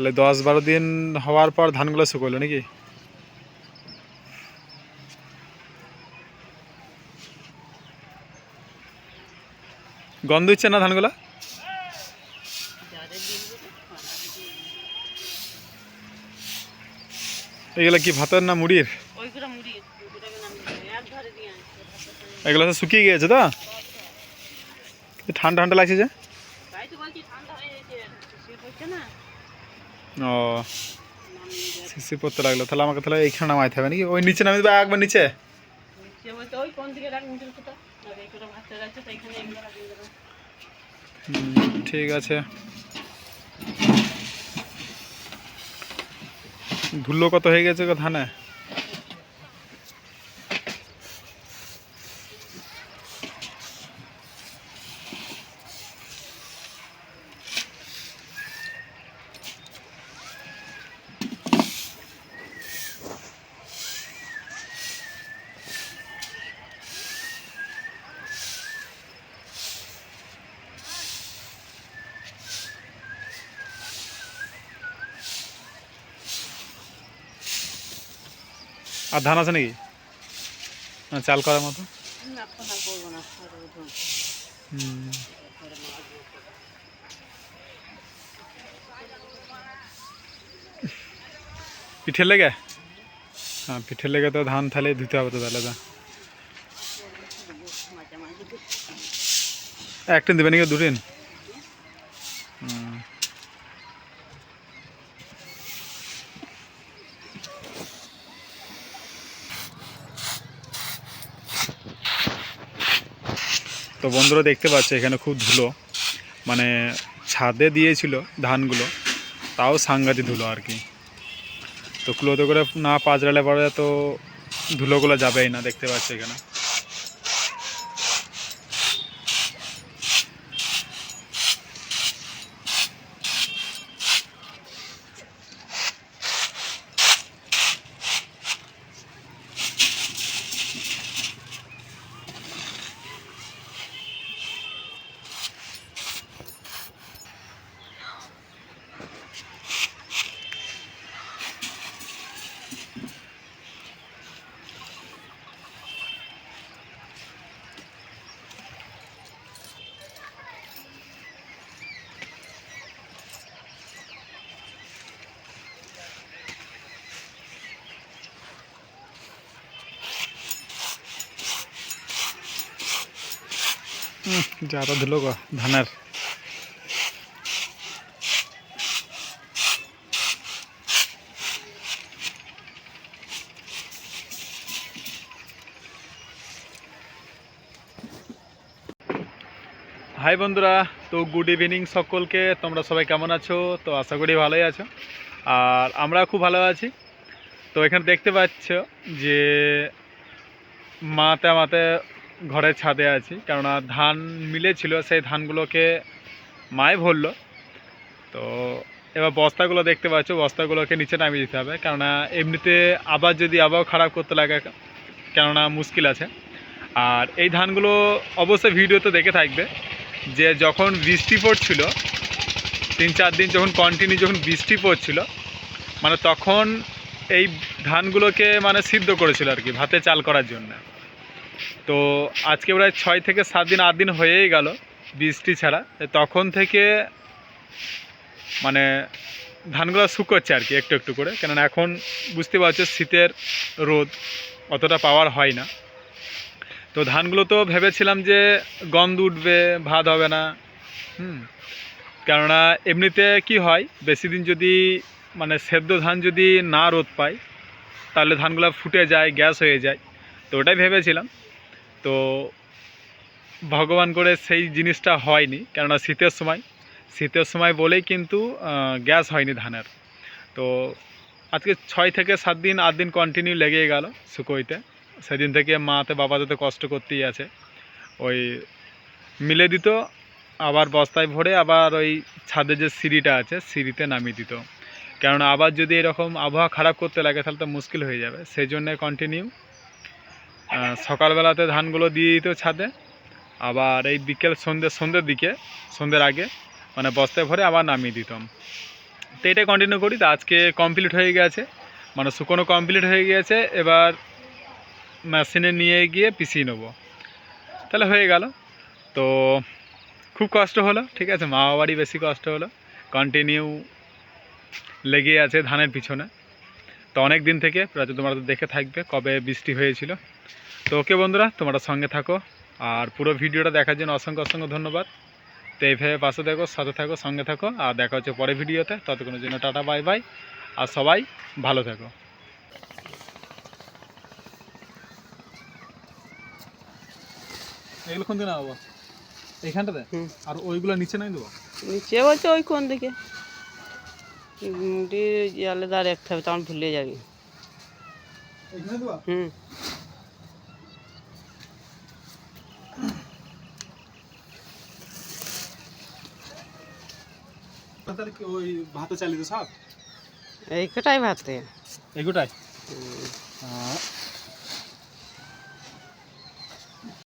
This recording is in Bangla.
তাহলে দশ বারো দিন হওয়ার পর ধানগুলো শুকোলো নাকি? গন্ধ হচ্ছে না ধানগুলো? এগুলো কি ভাতের না মুড়ির? এগুলো তো শুকিয়ে গিয়েছে তো? ঠান্ডা ঠান্ডা লাগছে যে? ঠান্ডা হয়ে গেছে না। ও। সিসি পড়তে লাগল। তাহলে আমাকে তাহলে এইখানে নামাইতে হবে নাকি? ওই নিচে নামিয়ে দেবে একবার নিচে? ঠিক আছে। ধুলো কত হয়ে গেছে গো ধানে? আর ধান আছে নাকি? না, চাল করার মতো। পিঠের লেগে? হ্যাঁ পিঠের লেগে তো ধান তাহলে ধুতে হবে তো তাহলে তো। একদিন দেবে নাকি দুদিন হুম। তো বন্ধুরা দেখতে পাচ্ছে, এখানে খুব ধুলো। মানে ছাদে দিয়েছিল ধানগুলো, তাও সাংঘাতিক ধুলো আর কি। তো কুলোতে করে না পাঁচড়ালে পরে তো ধুলোগুলো যাবেই না, দেখতে পাচ্ছে এখানে। যারা ধুলো গো, ধানের। হাই বন্ধুরা, তো গুড ইভিনিং সকলকে, তোমরা সবাই কেমন আছো? তো আশা করি ভালোই আছো। আর আমরা খুব ভালো আছি। তো এখানে দেখতে পাচ্ছ যে মাতে মাতে ঘরের ছাদে আছি। কেননা ধান মিলেছিল, সেই ধানগুলোকে মায় ভরল। তো এবার বস্তাগুলো দেখতে পাচ্ছ, বস্তাগুলোকে নিচে নামিয়ে দিতে হবে। কেননা এমনিতে আবার যদি আবহাওয়া খারাপ করতে লাগে, কেননা মুশকিল আছে। আর এই ধানগুলো অবশ্যই ভিডিওতে দেখে থাকবে যে যখন বৃষ্টি পড়ছিল, তিন চার দিন যখন কন্টিনিউ যখন বৃষ্টি পড়ছিল মানে তখন এই ধানগুলোকে মানে সিদ্ধ করেছিল আর কি, ভাতে চাল করার জন্য। তো আজকে প্রায় ছয় থেকে সাত দিন, আট দিন হয়েই গেল বৃষ্টি ছাড়া। তখন থেকে মানে ধানগুলো শুকোচ্ছে আর কি একটু একটু করে। কেননা এখন বুঝতে পারছ শীতের রোদ অতটা পাওয়ার হয় না। তো ধানগুলো তো ভেবেছিলাম যে গন্ধ উঠবে, ভাত হবে না। হুম। কেননা এমনিতে কি হয়, বেশি দিন যদি মানে সেদ্ধ ধান যদি না রোদ পায়, তাহলে ধানগুলো ফুটে যায়, গ্যাস হয়ে যায়। তো ওটাই ভেবেছিলাম। তো ভগবান করে সেই জিনিসটা হয়নি। কেননা শীতের সময় শীতের সময় বলেই কিন্তু গ্যাস হয়নি ধানের। তো আজকে ছয় থেকে সাত দিন, আট দিন কন্টিনিউ লেগেই গেল শুকোইতে। সেদিন থেকে মাতে বাবাতে তো কষ্ট করতেই আছে, ওই মিলে দিত, আবার বস্তায় ভরে আবার ওই ছাদে যে সিঁড়িটা আছে, সিঁড়িতে নামিয়ে দিত। কেননা আবার যদি এরকম আবহাওয়া খারাপ করতে লাগে, তাহলে তো মুশকিল হয়ে যাবে। সেই জন্যে কন্টিনিউ সকালবেলাতে ধানগুলো দিয়ে দিত ছাদে, আবার এই বিকেল সন্ধ্যে সন্ধ্যের দিকে, সন্ধ্যের আগে মানে বস্তায় ভরে আবার নামিয়ে দিতাম। তো এটাই কন্টিনিউ করি, তো আজকে কমপ্লিট হয়ে গেছে মানে শুকনো কমপ্লিট হয়ে গিয়েছে এবার মেশিনে নিয়ে গিয়ে পিছিয়ে নেব। তাহলে হয়ে গেল। তো খুব কষ্ট হলো, ঠিক আছে মা বাবারই বেশি কষ্ট হলো কন্টিনিউ লেগে আছে ধানের পিছনে। তো অনেক দিন থেকে তোমরা তো দেখে থাকবে কবে বৃষ্টি হয়েছিল। তো ওকে বন্ধুরা তোমরা সঙ্গে থাকো। আর পুরো ভিডিওটা দেখার জন্য অসংখ্য অসংখ্য ধন্যবাদ। তো এইভাবে পাশে থাকো সাথে থাকো সঙ্গে থাকো। আর দেখা হচ্ছে পরের ভিডিওতে। ততক্ষণের জন্য টাটা বাই বাই। আর সবাই ভালো থাকো। এগুলো কোন এইখানটাতে? আর ওইগুলো নিচে নাই দেবো? নিচে বলছে ওই কোন দিকে? রাখতে হবে তখন ভুলে যাবি। হুম। তাহলে কি ওই ভাতে চালিয়ে সব? এই কটাই ভাতে। হুম। আহ,